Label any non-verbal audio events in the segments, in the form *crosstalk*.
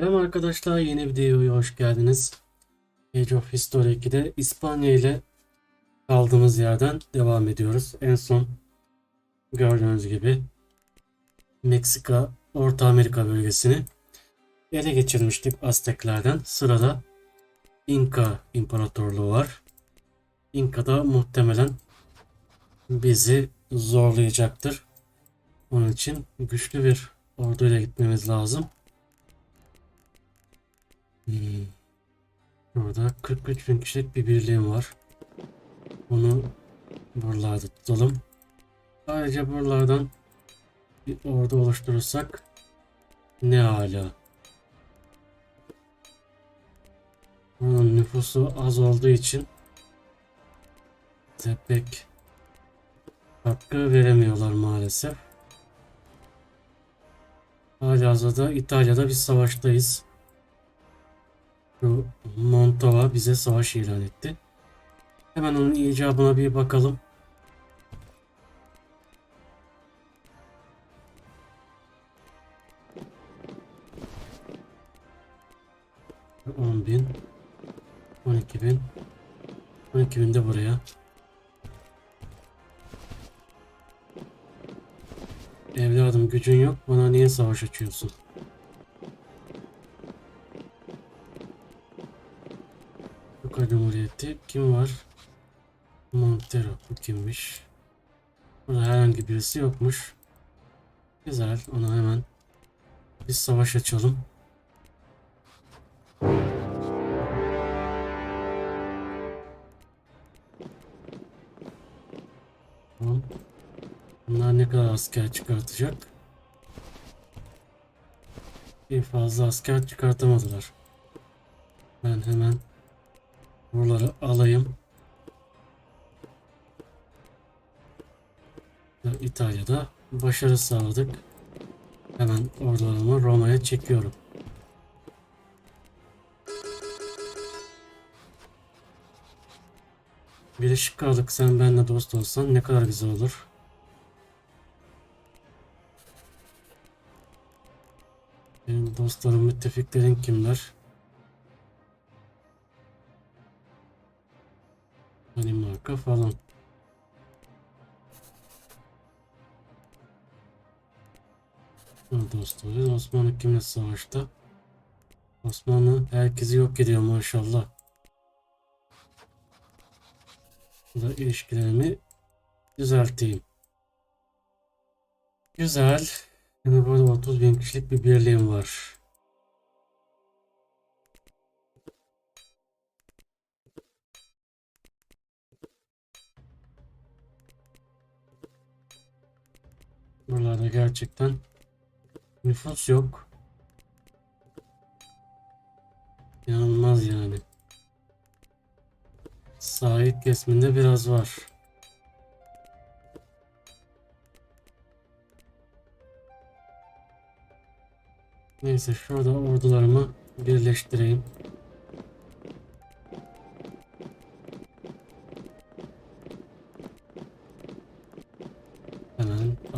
Selam arkadaşlar yeni videoya hoş geldiniz. Age of History 2'de İspanya ile kaldığımız yerden devam ediyoruz. En son gördüğünüz gibi Meksika, Orta Amerika bölgesini ele geçirmiştik Azteklerden. Sırada İnka İmparatorluğu var. İnka da muhtemelen bizi zorlayacaktır. Onun için güçlü bir orduyla gitmemiz lazım. Hmm. Burada 43 bin kişilik bir birliğim var. Bunu buralarda tutalım. Ayrıca buralardan bir ordu oluşturursak ne hala. Bunun nüfusu az olduğu için bize pek katkı veremiyorlar maalesef. Halihazırda İtalya'da bir savaştayız. Şu Montova bize savaş ilan etti. Hemen onun icabına bir bakalım. On bin, on iki bin, on iki bin de buraya. Evladım gücün yok, bana niye savaş açıyorsun? Cumhuriyeti kim var? Montero bu kimmiş? Burada herhangi birisi yokmuş. Güzel ona hemen bir savaş açalım. Tamam. Bunlar ne kadar asker çıkartacak? Bir fazla asker çıkartamadılar. Ben hemen buraları alayım. İtalya'da başarı sağladık. Hemen ordularımı Roma'ya çekiyorum. Birleşik Krallık sen benimle dost olsan ne kadar güzel olur. Benim dostlarım, müttefiklerin kimler? Falan. Ha, dostları Osmanlı kimle savaşta? Osmanlı herkesi yok ediyor maşallah. Bu da ilişkilerimi düzelteyim. Güzel. Şimdi burada 30 bin kişilik bir birliğim var. Buralarda gerçekten nüfus yok. İnanılmaz yani. Sahil kesiminde biraz var. Neyse şurada ordularımı birleştireyim.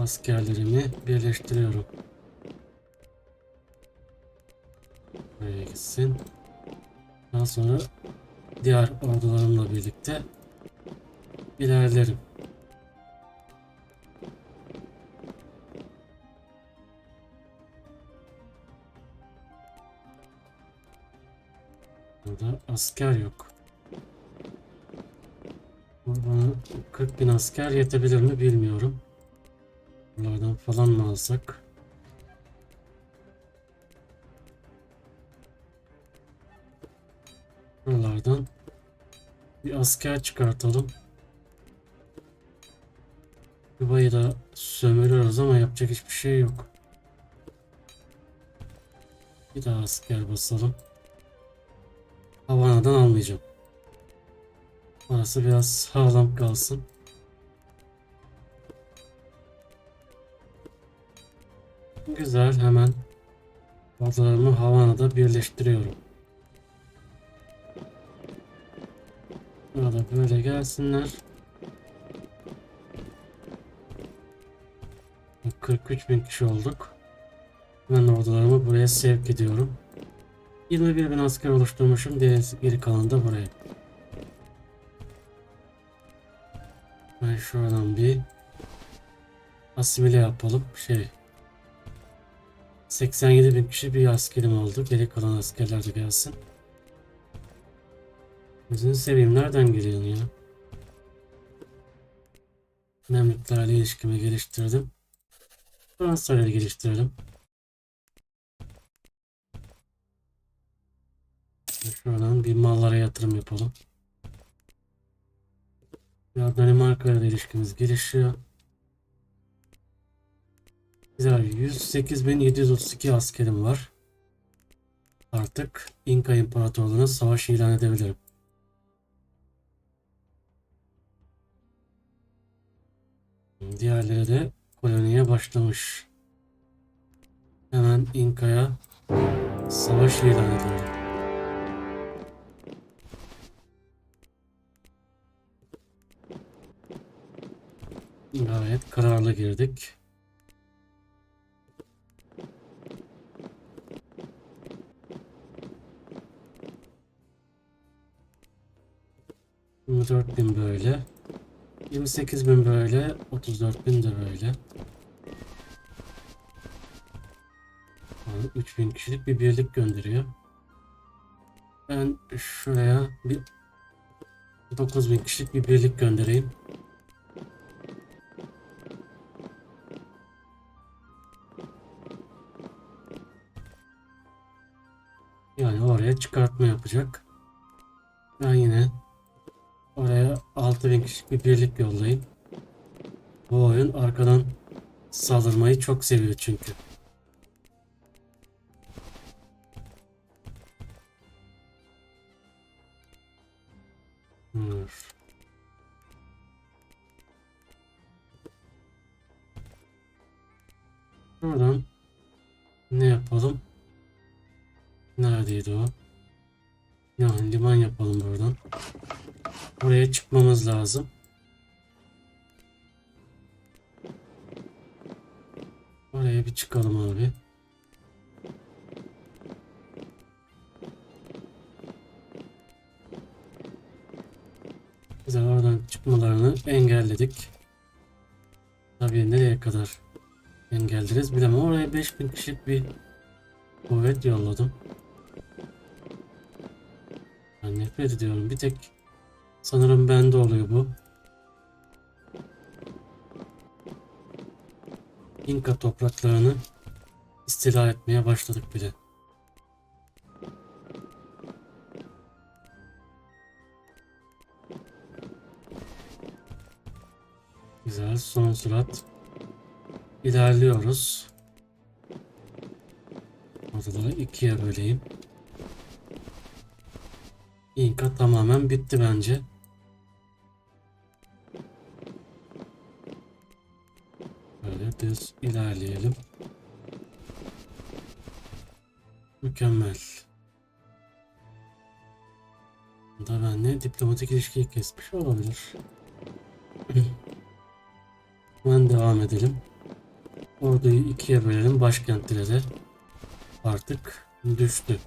Askerlerimi birleştiriyorum. Buraya gitsin. Daha sonra diğer ordularımla birlikte ilerlerim. Burada asker yok. Bana 40 bin asker yetebilir mi bilmiyorum. Bunlardan falan mı alsak? Buralardan bir asker çıkartalım. Küba'yı da sömürüyoruz ama yapacak hiçbir şey yok. Bir daha asker basalım. Havana'dan almayacağım. Orası biraz sağlam kalsın. Güzel hemen ortalarımı Havana'da birleştiriyorum. Burada böyle gelsinler. 43 bin kişi olduk. Ben ordularımı buraya sevk ediyorum. 21 bin asker oluşturmuşum. Diğer geri kalanı da buraya. Ben şuradan bir asimile yapalım. Şey 87 bin kişi bir askerim oldu. Geri kalan askerler de gelsin. Gözünü seveyim. Nereden geliyorsun ya? Memlüklerle ilişkimi geliştirdim. Fransa'yla geliştirelim. Şuradan bir mallara yatırım yapalım. Ya Danimarka ile ilişkimiz gelişiyor. Güzel. 108.732 askerim var. Artık İnka İmparatorluğu'na savaş ilan edebilirim. Diğerleri de koloniye başlamış. Hemen İnka'ya savaş ilan edelim. Gayet kararlı girdik. Yirmi dört bin böyle. 28 bin böyle. 34 bin de böyle. Yani 3000 kişilik bir birlik gönderiyor. Ben şuraya bir 9000 kişilik bir birlik göndereyim. Yani oraya çıkartma yapacak. Ben yine oraya 6000 kişilik bir birlik yollayayım. Bu oyun arkadan saldırmayı çok seviyor çünkü. Buradan ne yapalım? Neredeydi o? Yani liman yapalım buradan. Oraya çıkmamız lazım. Oraya bir çıkalım abi. Güzel oradan çıkmalarını engelledik. Tabii nereye kadar engelleriz bilemem. Oraya 5000 kişilik bir kuvvet yolladım. Ben nefret ediyorum. Bir tek sanırım bende oluyor bu. İnka topraklarını istila etmeye başladık bile. Güzel son sürat ilerliyoruz. Ortaları ikiye böleyim. İnka tamamen bitti bence. İlerleyelim. Mükemmel. Da benle diplomatik ilişkiyi kesmiş olabilir. *clears throat* Hemen devam edelim. Orduyu ikiye bölelim. Başkentlere artık düştü.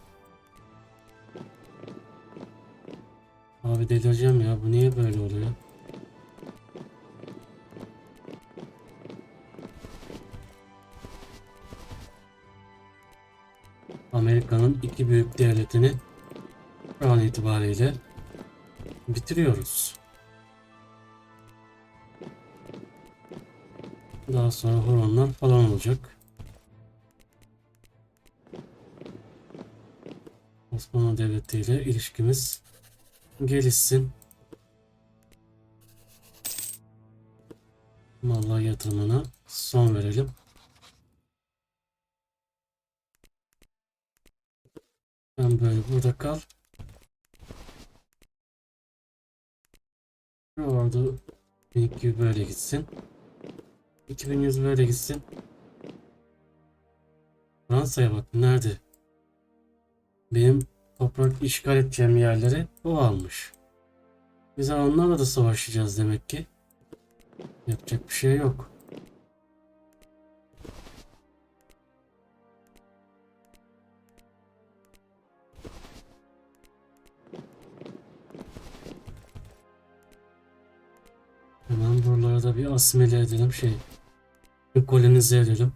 Abi delireceğim ya. Bu niye böyle oluyor? Amerika'nın iki büyük devletini şu an itibariyle bitiriyoruz. Daha sonra horonlar falan olacak. Osmanlı Devleti ile ilişkimiz gelişsin. Mallar yatırımına son verelim. Böyle burada kal. Ordu 1200 böyle gitsin. 2100 böyle gitsin. Fransa'ya bak nerede? Benim toprak işgal edeceğim yerleri o almış. Biz onlarla da savaşacağız demek ki. Yapacak bir şey yok. Bunları da bir asimile edelim şey. Bir kolonize edelim.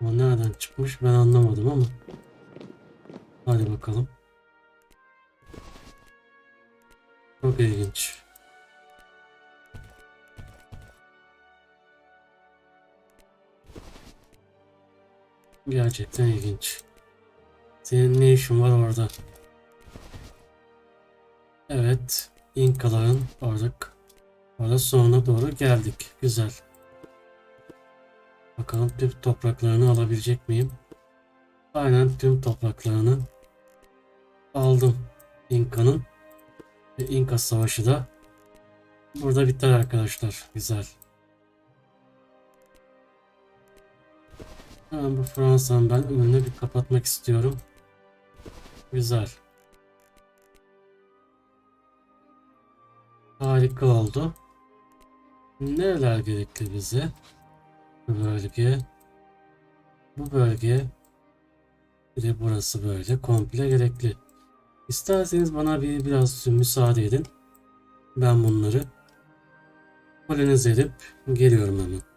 O nereden çıkmış ben anlamadım ama. Hadi bakalım. Çok ilginç. Gerçekten ilginç. Senin ne işin var orada? Evet, İnkaların oraduk. Orada sonuna doğru geldik. Güzel. Bakalım tüm topraklarını alabilecek miyim? Aynen tüm topraklarını aldım. İnka'nın ve İnka Savaşı da burada biter arkadaşlar. Güzel. Hemen bu Fransa'nın ben önünü bir kapatmak istiyorum. Güzel. Harika oldu. Nereler gerekli bize? Bu bölge. Bu bölge. Bir de burası böyle komple gerekli. İsterseniz bana bir biraz müsaade edin. Ben bunları kolonize edip geliyorum hemen.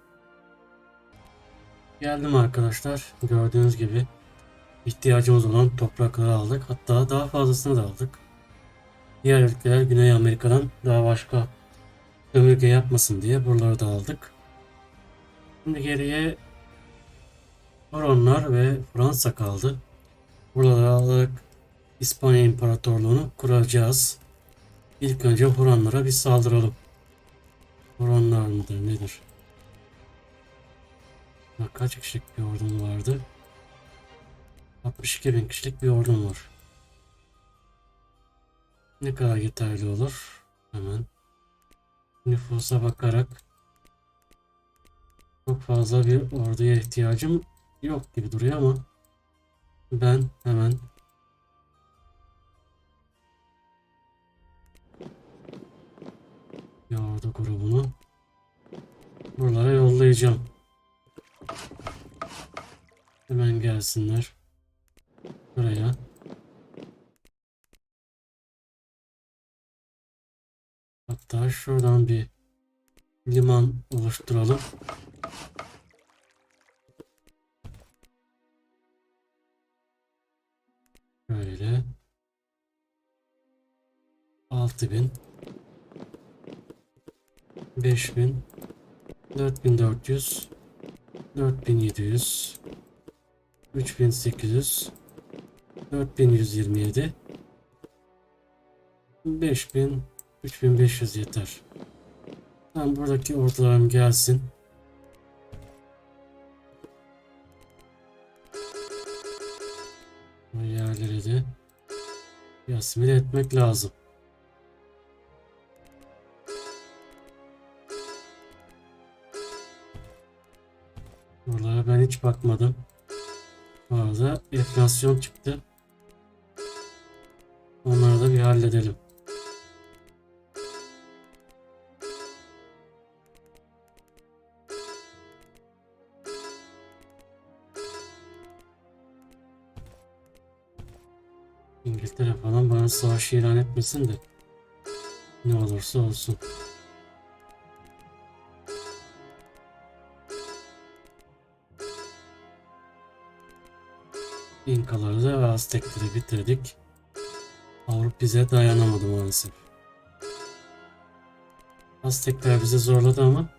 Geldim arkadaşlar. Gördüğünüz gibi ihtiyacımız olan toprakları aldık. Hatta daha fazlasını da aldık. Diğer ülkeler Güney Amerika'dan daha başka sömürge yapmasın diye buraları da aldık. Şimdi geriye Huronlar ve Fransa kaldı. Buraları alarak İspanya İmparatorluğunu kuracağız. İlk önce Huronlara bir saldıralım. Huronlar mıdır nedir? Ya Kaç kişilik bir ordum vardı? 62 bin kişilik bir ordum var. Ne kadar yeterli olur? Hemen nüfusa bakarak çok fazla bir orduya ihtiyacım yok gibi duruyor ama ben hemen bir ordu grubunu buralara yollayacağım. Hemen gelsinler. Buraya. Hatta şuradan bir liman oluşturalım. Böyle. 6000 5000 4400 4700 3800 4127 5000 3500 yeter. Tamam buradaki ortalarım gelsin. Bu yerleri de asimile etmek lazım. Buralara ben hiç bakmadım. Bu arada enflasyon çıktı. Onları da bir halledelim. İngiltere falan bana savaş ilan etmesin de ne olursa olsun. İnkaları ve Aztekleri bitirdik. Avrupa bize dayanamadı maalesef. Aztekler bizi zorladı ama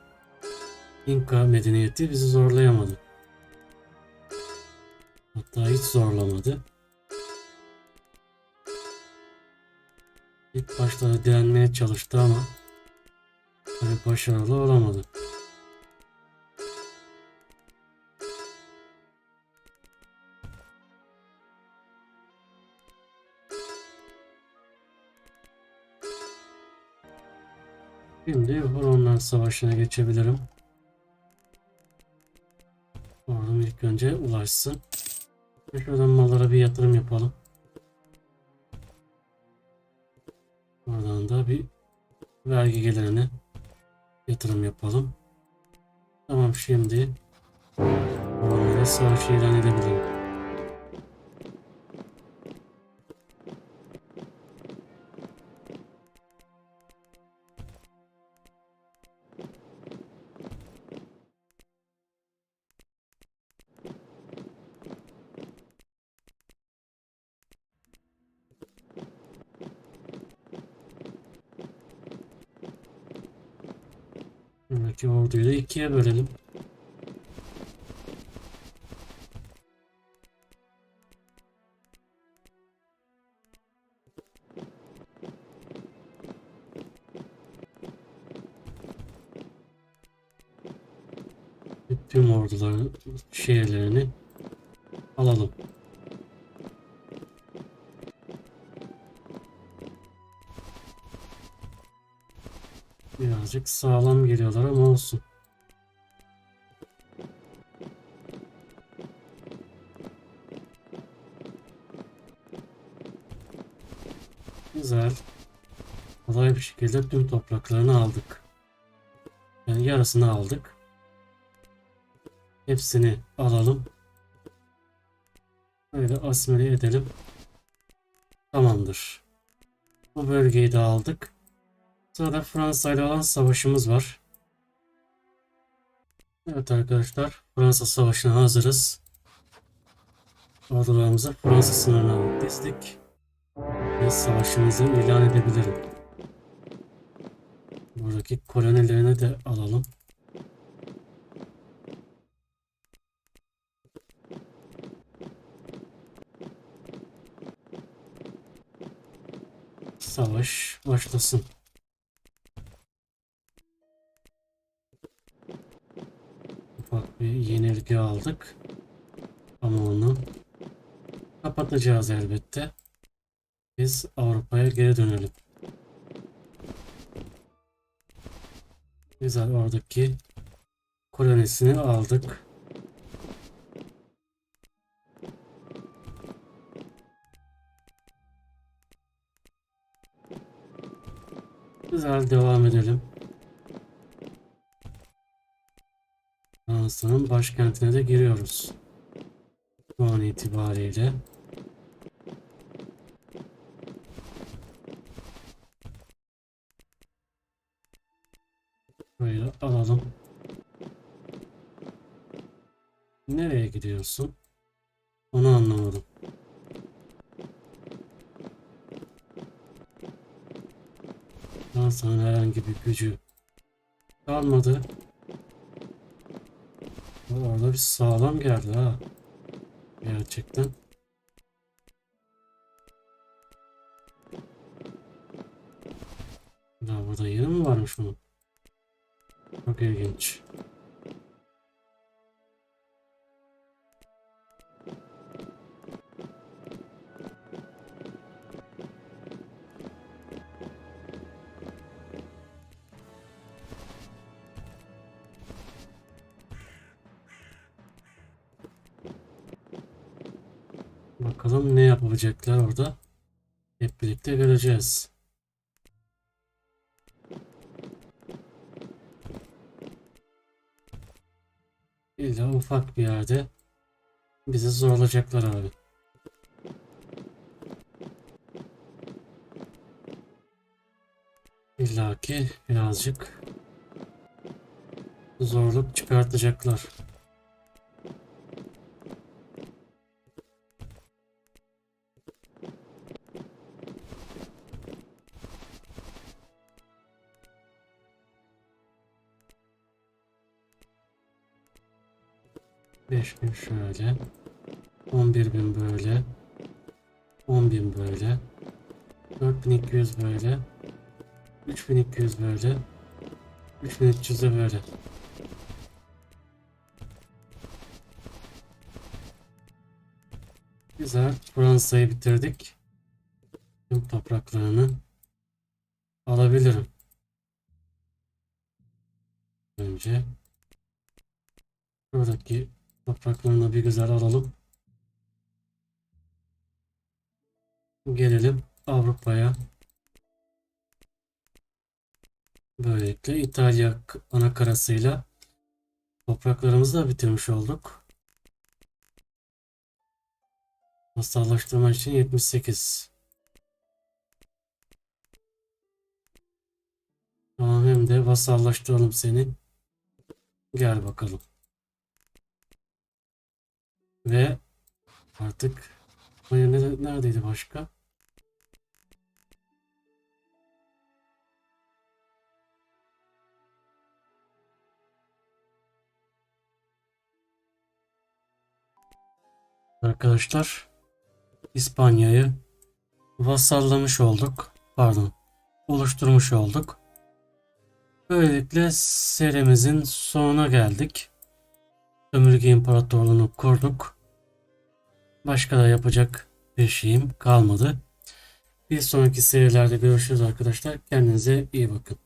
İnka medeniyeti bizi zorlayamadı. Hatta hiç zorlamadı. İlk başta direnmeye çalıştı ama tabii başarılı olamadı. Şimdi Huronlar Savaşı'na geçebilirim. Ordum ilk önce ulaşsın. Şuradan mallara bir yatırım yapalım. Oradan da bir vergi gelirine yatırım yapalım. Tamam şimdi Romanya'da savaş ilan edebilirim. Orduyu da ikiye bölelim. Tüm orduların şehirlerini alalım. Birazcık sağlam geliyorlar ama olsun. Güzel. Kolay bir şekilde tüm topraklarını aldık. Yani yarısını aldık. Hepsini alalım. Böyle asimile edelim. Tamamdır. Bu bölgeyi de aldık. Sırada Fransa ile olan savaşımız var. Evet arkadaşlar Fransa savaşına hazırız. Ordularımızı Fransa sınırına dizdik. Ve savaşımızı ilan edebilirim. Buradaki kolonilerini de alalım. Savaş başlasın. Ufak bir yenilgi aldık. Ama onu kapatacağız elbette. Biz Avrupa'ya geri dönelim. Güzel oradaki kolonisini aldık. Güzel devam edelim. Fransa'nın başkentine de giriyoruz. Şu an itibariyle. Böyle alalım. Nereye gidiyorsun? Onu anlamadım. Fransa'nın herhangi bir gücü kalmadı. Orada bir sağlam geldi ha. Gerçekten. Ya burada yeri mi varmış bunun? Çok ilginç. Bakalım ne yapacaklar orada. Hep birlikte göreceğiz. İlla ufak bir yerde bizi zorlayacaklar abi. İlla ki birazcık zorluk çıkartacaklar. Bin şöyle. On bir bin böyle. On bin böyle. Dört bin iki yüz böyle. Üç bin iki yüz böyle. Üç bin üç yüz de böyle. Güzel. Fransa'yı bitirdik. Tüm topraklarını alabilirim. Önce buradaki topraklarını bir güzel alalım. Gelelim Avrupa'ya. Böylelikle İtalya ana karasıyla Topraklarımızı da bitirmiş olduk. Masallaştırma için 78. Tamam hem de vasallaştıralım seni. Gel bakalım. Ve artık Maya ne- neredeydi başka? Arkadaşlar İspanya'yı vasallamış olduk. Pardon. Oluşturmuş olduk. Böylelikle serimizin sonuna geldik. Sömürge İmparatorluğunu kurduk. Başka da yapacak bir şeyim kalmadı. Bir sonraki serilerde görüşürüz arkadaşlar. Kendinize iyi bakın.